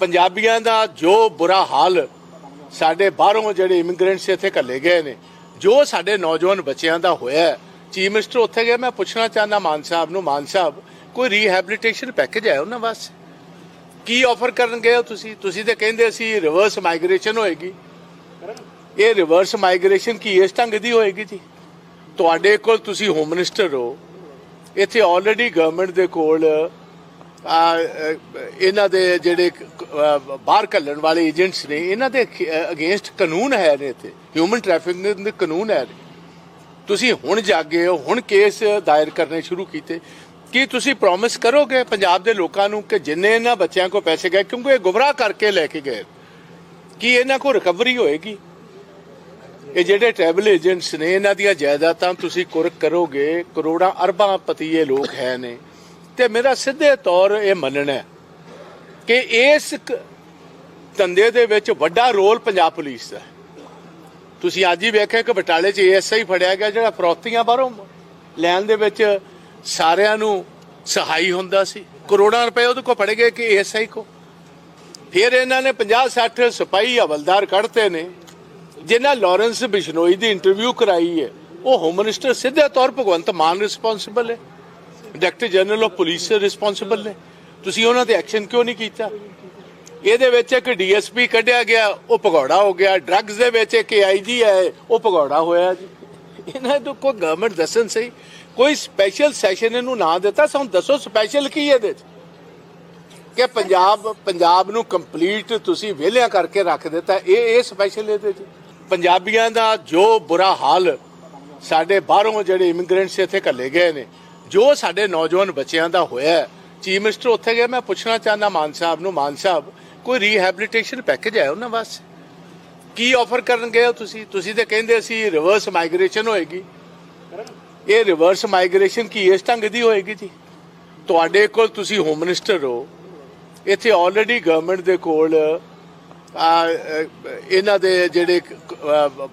ਪੰਜਾਬੀਆਂ ਦਾ ਜੋ ਬੁਰਾ ਹਾਲ ਸਾਡੇ ਬਾਹਰੋਂ ਜਿਹੜੇ ਇਮੀਗ੍ਰੈਂਟਸ ਇੱਥੇ ਘੱਲੇ ਗਏ ਨੇ, ਜੋ ਸਾਡੇ ਨੌਜਵਾਨ ਬੱਚਿਆਂ ਦਾ ਹੋਇਆ ਚੀਫ ਮਿਨਿਸਟਰ ਉੱਥੇ ਗਿਆ, ਮੈਂ ਪੁੱਛਣਾ ਚਾਹੁੰਦਾ ਮਾਨ ਸਾਹਿਬ ਨੂੰ, ਮਾਨ ਸਾਹਿਬ, ਕੋਈ ਰੀਹੈਬਿਲਿਟੇਸ਼ਨ ਪੈਕੇਜ ਹੈ ਉਹਨਾਂ ਵਾਸਤੇ? ਕੀ ਆਫਰ ਕਰਨ ਗਏ ਹੋ ਤੁਸੀਂ? ਤੁਸੀਂ ਤੇ ਕਹਿੰਦੇ ਸੀ ਰਿਵਰਸ ਮਾਈਗ੍ਰੇਸ਼ਨ ਹੋਏਗੀ। ਇਹ ਰਿਵਰਸ ਮਾਈਗ੍ਰੇਸ਼ਨ ਕੀ ਇਸ ਢੰਗ ਦੀ ਹੋਏਗੀ ਜੀ? ਤੁਹਾਡੇ ਕੋਲ ਤੁਸੀਂ ਹੋਮ ਮਿਨਿਸਟਰ ਹੋ, ਇੱਥੇ ਆਲਰੇਡੀ ਗਵਰਨਮੈਂਟ ਦੇ ਕੋਲ ਇਹਨਾਂ ਦੇ ਜਿਹੜੇ ਬਾਹਰ ਕੱਲਣ ਵਾਲੇ ਏਜੰਟਸ ਨੇ, ਇਹਨਾਂ ਦੇ ਅਗੇਂਸਟ ਕਾਨੂੰਨ ਹੈ ਨੇ ਇੱਥੇ। ਹਿਊਮਨ ਟ੍ਰੈਫਿਕਿੰਗ ਦੇ ਕਾਨੂੰਨ ਹੈ ਨੇ ਤੁਸੀਂ ਹੁਣ ਜਾਗੇ ਹੋ, ਹੁਣ ਕੇਸ ਦਾਇਰ ਕਰਨੇ ਸ਼ੁਰੂ ਕੀਤੇ। ਕੀ ਤੁਸੀਂ ਪ੍ਰੋਮਿਸ ਕਰੋਗੇ ਪੰਜਾਬ ਦੇ ਲੋਕਾਂ ਨੂੰ ਕਿ ਜਿੰਨੇ ਇਹਨਾਂ ਬੱਚਿਆਂ ਕੋ ਪੈਸੇ ਗਏ, ਕਿਉਂਕਿ ਇਹ ਗੁੰਮਰਾਹ ਕਰਕੇ ਲੈ ਕੇ ਗਏ। ਕੀ ਇਹਨਾਂ ਕੋ ਰਿਕਵਰੀ ਹੋਏਗੀ? ਇਹ ਜਿਹੜੇ ਟਰੈਵਲ ਏਜੰਟਸ ਨੇ, ਇਹਨਾਂ ਦੀਆਂ ਜਾਇਦਾਦਾਂ ਤੁਸੀਂ ਕੁਰਕ ਕਰੋਗੇ, ਕਰੋੜਾਂ ਅਰਬਾਂ ਪਤੀ ਇਹ ਲੋਕ ਹੈ ਨੇ। ਤੇ ਮੇਰਾ ਸਿੱਧੇ ਤੌਰ ਇਹ ਮੰਨਣਾ ਹੈ ਕਿ ਇਸ ਧੰਦੇ ਦੇ ਵਿੱਚ ਵੱਡਾ ਰੋਲ ਪੰਜਾਬ ਪੁਲਿਸ ਦਾ ਤੁਸੀਂ ਅੱਜ ਹੀ ਵੇਖਿਆ ਕਿ ਬਟਾਲੇ 'ਚ ਏਐਸਆਈ ਫੜਿਆ ਗਿਆ ਜਿਹੜਾ ਫਰੋਤੀਆਂ ਬਾਹਰੋਂ ਲੈਣ ਦੇ ਵਿੱਚ ਸਾਰਿਆਂ ਨੂੰ ਸਹਾਈ ਹੁੰਦਾ ਸੀ। ਕਰੋੜਾਂ ਰੁਪਏ ਉਹਦੇ ਕੋ ਫੜੇ ਗਏ ਕਿ ਏਐਸਆਈ ਕੋ ਫਿਰ ਇਹਨਾਂ ਨੇ 50 60 ਸਿਪਾਹੀ ਹਵਲਦਾਰ ਕੱਢਤੇ ਨੇ। ਜਿਨ੍ਹਾਂ ਲਾਰੈਂਸ ਬਿਸ਼ਨੋਈ ਦੀ ਇੰਟਰਵਿਊ ਕਰਾਈ ਹੈ, ਉਹ ਹੋਮ ਮਿਨਿਸਟਰ ਸਿੱਧੇ ਤੌਰ ਭਗਵੰਤ ਮਾਨ ਰਿਸਪੌਂਸਿਬਲ ਹੈ। Director general of police responsible ਨੇ। ਤੁਸੀਂ ਉਹਨਾਂ ਤੇ ਐਕਸ਼ਨ ਕਿਉਂ ਨਹੀਂ ਕੀਤਾ? ਇਹਦੇ ਵਿੱਚ ਇੱਕ ਡੀਐਸਪੀ ਕੱਢਿਆ ਗਿਆ, ਉਹ ਭਗੌੜਾ ਹੋ ਗਿਆ। ਡਰੱਗਸ ਦੇ ਵਿੱਚ ਇੱਕ ਆਈਜੀ ਹੈ, ਉਹ ਭਗੌੜਾ ਹੋਇਆ ਜੀ। ਇਹਨਾਂ ਤੋਂ ਕੋਈ ਗਵਰਨਮੈਂਟ ਦੱਸਣ ਸਹੀ? ਕੋਈ ਸਪੈਸ਼ਲ ਸੈਸ਼ਨ ਇਹਨੂੰ ਨਾ ਦਿੱਤਾ? ਸਾਨੂੰ ਦੱਸੋ ਸਪੈਸ਼ਲ ਕੀ ਇਹਦੇ ਚ? ਕਿ ਪੰਜਾਬ ਪੰਜਾਬ ਨੂੰ ਕੰਪਲੀਟ ਤੁਸੀਂ ਵਿਹਲਿਆਂ ਕਰਕੇ ਰੱਖ ਦਿੱਤਾ। ਇਹ ਇਹ ਸਪੈਸ਼ਲ ਇਹਦੇ ਚ। ਪੰਜਾਬੀਆਂ ਦਾ ਜੋ ਬੁਰਾ ਹਾਲ ਸਾਡੇ ਬਾਹਰੋਂ ਜਿਹੜੇ ਇਮੀਗ੍ਰੈਂਟਸ ਇੱਥੇ ਘੱਲੇ ਗਏ ਨੇ ਜੋ ਸਾਡੇ ਨੌਜਵਾਨ ਬੱਚਿਆਂ ਦਾ ਹੋਇਆ ਚੀਫ ਮਿਨਿਸਟਰ ਉੱਥੇ ਗਿਆ ਮੈਂ ਪੁੱਛਣਾ ਚਾਹੁੰਦਾ ਮਾਨ ਸਾਹਿਬ ਨੂੰ, ਮਾਨ ਸਾਹਿਬ, ਕੋਈ ਰੀਹੈਬਿਲਿਟੇਸ਼ਨ ਪੈਕੇਜ ਹੈ ਉਹਨਾਂ ਵਾਸਤੇ? ਕੀ ਆਫਰ ਕਰਨ ਗਏ ਹੋ ਤੁਸੀਂ? ਤੁਸੀਂ ਤੇ ਕਹਿੰਦੇ ਸੀ ਰਿਵਰਸ ਮਾਈਗ੍ਰੇਸ਼ਨ ਹੋਏਗੀ। ਇਹ ਰਿਵਰਸ ਮਾਈਗ੍ਰੇਸ਼ਨ ਕੀ ਇਸ ਢੰਗ ਦੀ ਹੋਏਗੀ ਜੀ? ਤੁਹਾਡੇ ਕੋਲ ਤੁਸੀਂ ਹੋਮ ਮਿਨਿਸਟਰ ਹੋ, ਇੱਥੇ ਆਲਰੇਡੀ ਗਵਰਨਮੈਂਟ ਦੇ ਕੋਲ ਇਹਨਾਂ ਦੇ ਜਿਹੜੇ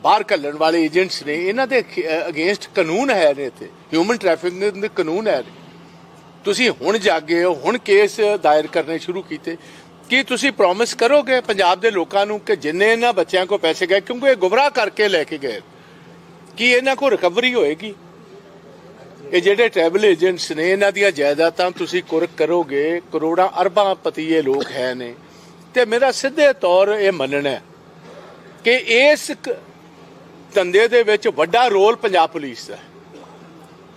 ਬਾਹਰ ਕੱਲਣ ਵਾਲੇ ਏਜੰਟਸ ਨੇ, ਇਹਨਾਂ ਦੇ ਅਗੇਂਸਟ ਕਾਨੂੰਨ ਹੈ ਨੇ ਇੱਥੇ। ਹਿਊਮਨ ਟ੍ਰੈਫਿਕਿੰਗ ਦੇ ਕਾਨੂੰਨ ਹੈ ਤੁਸੀਂ ਹੁਣ ਜਾਗੇ ਹੋ, ਹੁਣ ਕੇਸ ਦਾਇਰ ਕਰਨੇ ਸ਼ੁਰੂ ਕੀਤੇ। ਕੀ ਤੁਸੀਂ ਪ੍ਰੋਮਿਸ ਕਰੋਗੇ ਪੰਜਾਬ ਦੇ ਲੋਕਾਂ ਨੂੰ ਕਿ ਜਿੰਨੇ ਇਹਨਾਂ ਬੱਚਿਆਂ ਕੋ ਪੈਸੇ ਗਏ, ਕਿਉਂਕਿ ਇਹ ਗੁੰਮਰਾਹ ਕਰਕੇ ਲੈ ਕੇ ਗਏ। ਕੀ ਇਹਨਾਂ ਕੋ ਰਿਕਵਰੀ ਹੋਏਗੀ? ਇਹ ਜਿਹੜੇ ਟਰੈਵਲ ਏਜੰਟਸ ਨੇ, ਇਹਨਾਂ ਦੀਆਂ ਜਾਇਦਾਦਾਂ ਤੁਸੀਂ ਕੁਰਕ ਕਰੋਗੇ, ਕਰੋੜਾਂ ਅਰਬਾਂ ਪਤੀ ਇਹ ਲੋਕ ਹੈ ਨੇ। ਤੇ ਮੇਰਾ ਸਿੱਧੇ ਤੌਰ ਇਹ ਮੰਨਣਾ ਹੈ ਕਿ ਇਸ ਧੰਦੇ ਦੇ ਵਿੱਚ ਵੱਡਾ ਰੋਲ ਪੰਜਾਬ ਪੁਲਿਸ ਦਾ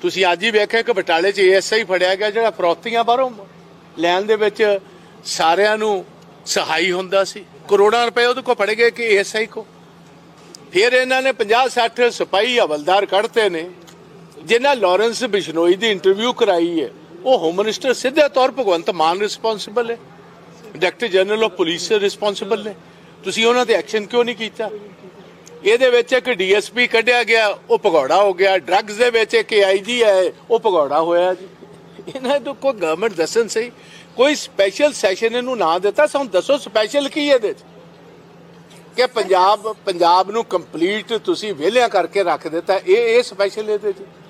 ਤੁਸੀਂ ਅੱਜ ਹੀ ਵੇਖਿਆ ਕਿ ਬਟਾਲੇ 'ਚ ਏਐਸਆਈ ਫੜਿਆ ਗਿਆ ਜਿਹੜਾ ਫਰੋਤੀਆਂ ਬਾਹਰੋਂ ਲੈਣ ਦੇ ਵਿੱਚ ਸਾਰਿਆਂ ਨੂੰ ਸਹਾਈ ਹੁੰਦਾ ਸੀ। ਕਰੋੜਾਂ ਰੁਪਏ ਉਹਦੇ ਕੋਲ ਫੜੇ ਗਏ ਕਿ ਏਐਸਆਈ ਕੋ ਫਿਰ ਇਹਨਾਂ ਨੇ 50 60 ਸਿਪਾਹੀ ਹਵਲਦਾਰ ਕੱਢਤੇ ਨੇ, ਜਿਨ੍ਹਾਂ ਲਾਰੈਂਸ ਬਿਸ਼ਨੋਈ ਦੀ ਇੰਟਰਵਿਊ ਕਰਾਈ ਹੈ। ਉਹ ਹੋਮ ਮਿਨਿਸਟਰ ਸਿੱਧੇ ਤੌਰ ਭਗਵੰਤ ਮਾਨ ਰਿਸਪੌਂਸਿਬਲ ਹੈ। Director general of police responsible ਨੇ। ਤੁਸੀਂ ਉਹਨਾਂ ਤੇ ਐਕਸ਼ਨ ਕਿਉਂ ਨਹੀਂ ਕੀਤਾ? ਇਹਦੇ ਵਿੱਚ ਇੱਕ ਡੀਐਸਪੀ ਕੱਢਿਆ ਗਿਆ, ਉਹ ਭਗੌੜਾ ਹੋ ਗਿਆ। ਡਰੱਗਸ ਦੇ ਵਿੱਚ ਇੱਕ ਆਈਜੀ ਹੈ, ਉਹ ਭਗੌੜਾ ਹੋਇਆ ਜੀ। ਇਹਨਾਂ ਤੋਂ ਕੋਈ ਗਵਰਨਮੈਂਟ ਦੱਸਣ ਸਹੀ? ਕੋਈ ਸਪੈਸ਼ਲ ਸੈਸ਼ਨ ਇਹਨੂੰ ਨਾ ਦਿੱਤਾ? ਸਾਨੂੰ ਦੱਸੋ ਸਪੈਸ਼ਲ ਕੀ ਇਹਦੇ ਚ? ਕਿ ਪੰਜਾਬ ਪੰਜਾਬ ਨੂੰ ਕੰਪਲੀਟ ਤੁਸੀਂ ਵਿਹਲਿਆਂ ਕਰਕੇ ਰੱਖ ਦਿੱਤਾ। ਇਹ ਇਹ ਸਪੈਸ਼ਲ ਇਹਦੇ ਚ।